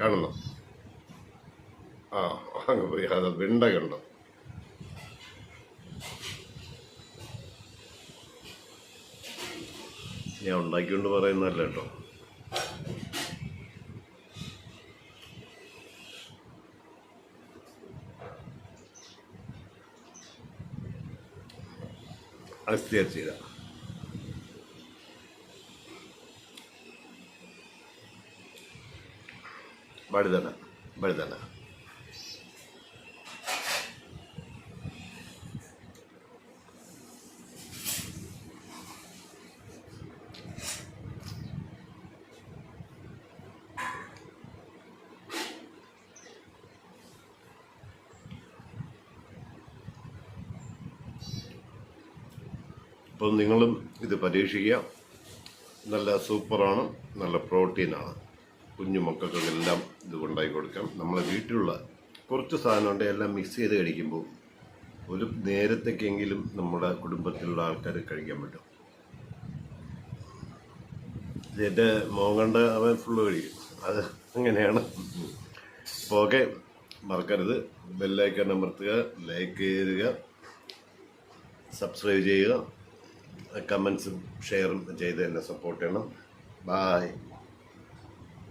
കാണുന്നു. ആ അങ്ങ് പോയി. അത് വെണ്ട കണ്ടോ. ഞാൻ ഉണ്ടാക്കിക്കൊണ്ട് പറയുന്നതല്ല കേട്ടോ. അസ്ഥിയർ ചെയ്ത. വഴുതന വഴുതന. അപ്പം നിങ്ങളും ഇത് പരീക്ഷിക്കുക. നല്ല സൂപ്പറാണ് നല്ല പ്രോട്ടീനാണ്. കുഞ്ഞു മക്കൾക്കെല്ലാം ഇത് കൊണ്ടാക്കി കൊടുക്കാം. നമ്മളെ വീട്ടിലുള്ള കുറച്ച് സാധനമുണ്ട് എല്ലാം മിക്സ് ചെയ്ത് കഴിക്കുമ്പോൾ ഒരു നേരത്തേക്കെങ്കിലും നമ്മുടെ കുടുംബത്തിലുള്ള ആൾക്കാർ കഴിക്കാൻ പറ്റും. എന്റെ മോൻ കണ്ട് അവൻ ഫുള്ള് കഴിക്കും. അത് അങ്ങനെയാണ്. അപ്പോൾ ഓക്കെ മറക്കരുത്. ബെല്ലൈക്കൺ അമർത്തുക ലൈക്ക് ചെയ്യുക സബ്സ്ക്രൈബ് ചെയ്യുക കമൻസും ഷെയറും ചെയ്ത് എന്നെ സപ്പോർട്ട് ചെയ്യണം. ബായ്